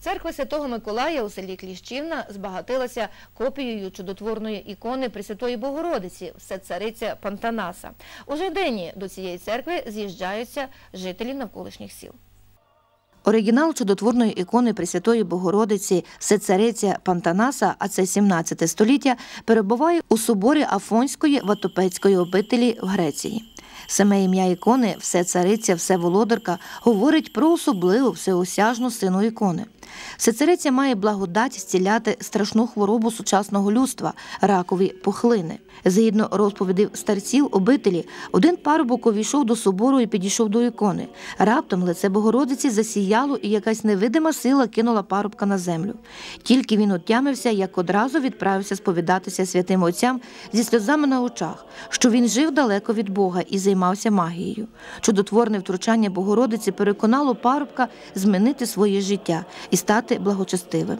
Церква Святого Миколая у селі Кліщівна збагатилася копією чудотворної ікони Пресвятої Богородиці, всецариця Пантанаса. Уже нині до цієї церкви з'їжджаються жителі навколишніх сіл. Оригінал чудотворної ікони Пресвятої Богородиці Всецариця Пантанаса, а це 17 століття, перебуває у соборі Афонської Ватопецької обителі в Греції. Саме ім'я ікони Всецариця, Всеволодарка говорить про особливу всеосяжну сину ікони. Всецариця має благодать зціляти страшну хворобу сучасного людства ракові пухлини. Згідно розповідей старців обителі, один парубок увійшов до собору і підійшов до ікони. Раптом лице Богородиці засіяло, і якась невидима сила кинула парубка на землю. Тільки він отямився, як одразу відправився сповідатися святим отцям зі сльозами на очах, що він жив далеко від Бога і займався магією. Чудотворне втручання Богородиці переконало парубка змінити своє життя і стати благочестивим.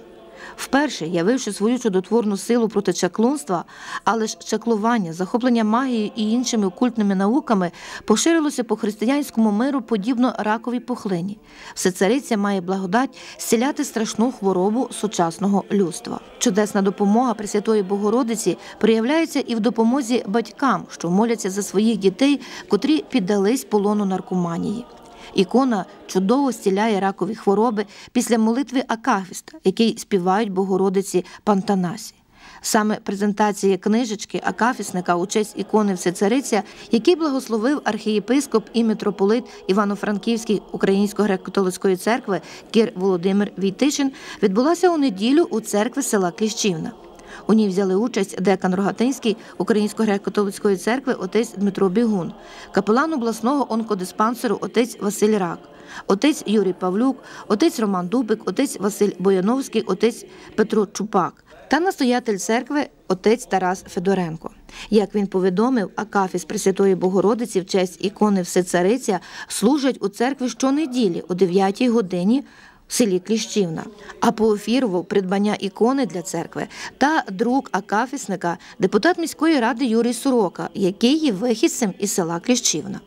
Вперше явивши свою чудотворну силу проти чаклунства, але ж чаклування, захоплення магією і іншими окультними науками поширилося по християнському миру подібно раковій пухлині. Всецариця має благодать зціляти страшну хворобу сучасного людства. Чудесна допомога Пресвятої Богородиці проявляється і в допомозі батькам, що моляться за своїх дітей, котрі піддались полону наркоманії. Ікона чудово зціляє ракові хвороби після молитви Акафіста, який співають Богородиці Пантанасі. Саме презентація книжечки Акафісника у честь ікони Всецариця, який благословив архієпископ і митрополит Івано-Франківський Української греко-католицької церкви Кір Володимир Війтишин, відбулася у неділю у церкві села Кліщівна. У ній взяли участь декан Рогатинський Української греко-католицької церкви отець Дмитро Бігун, капелан обласного онкодиспансеру отець Василь Рак, отець Юрій Павлюк, отець Роман Дубик, отець Василь Бояновський, отець Петро Чупак та настоятель церкви отець Тарас Федоренко. Як він повідомив, Акафіс Пресвятої Богородиці в честь ікони Всецариця служать у церкві щонеділі о 9 годині селі Кліщівна, а поофірував придбання ікони для церкви та друк Акафісника депутат міської ради Юрій Сорока, який є вихідцем із села Кліщівна.